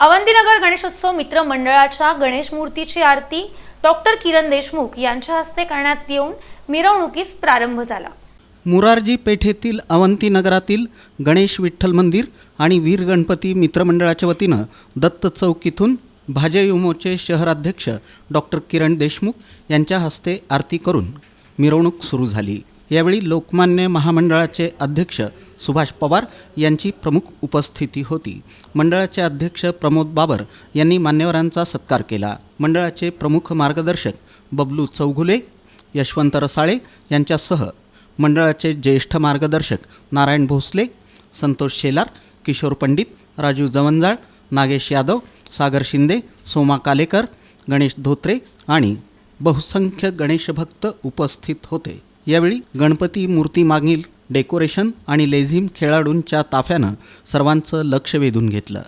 अवंतीनगर गणेशोत्सव मित्र मंडळाच्या गणेश मूर्तीची आरती डॉक्टर किरण देशमुख यांच्या हस्ते करण्यात येऊन मिरवणुकीस प्रारंभ झाला. मुरारजी पेठेतील अवंतीनगरातील गणेश विठ्ठल मंदिर आणि वीर गणपती मित्रमंडळाच्या वतीनं दत्त चौक इथून भाजयुमोचे शहराध्यक्ष डॉक्टर किरण देशमुख यांच्या हस्ते आरती करून मिरवणूक सुरू झाली. यावेळी लोकमान्य महामंडळाचे अध्यक्ष सुभाष पवार यांची प्रमुख उपस्थिती होती. मंडळाचे अध्यक्ष प्रमोद बाबर यांनी मान्यवरांचा सत्कार केला. मंडळाचे प्रमुख मार्गदर्शक बबलू चौघुले यशवंत रसाळे यांच्यासह मंडळाचे ज्येष्ठ मार्गदर्शक नारायण भोसले संतोष शेलार किशोर पंडित राजू जवंजाळ नागेश यादव सागर शिंदे सोमा कालेकर गणेश धोत्रे आणि बहुसंख्य गणेशभक्त उपस्थित होते. यावेळी गणपती मूर्ती मागील डेकोरेशन आणि लेझिम खेळाडूंच्या ताफ्यानं सर्वांचं लक्ष वेधून घेतलं.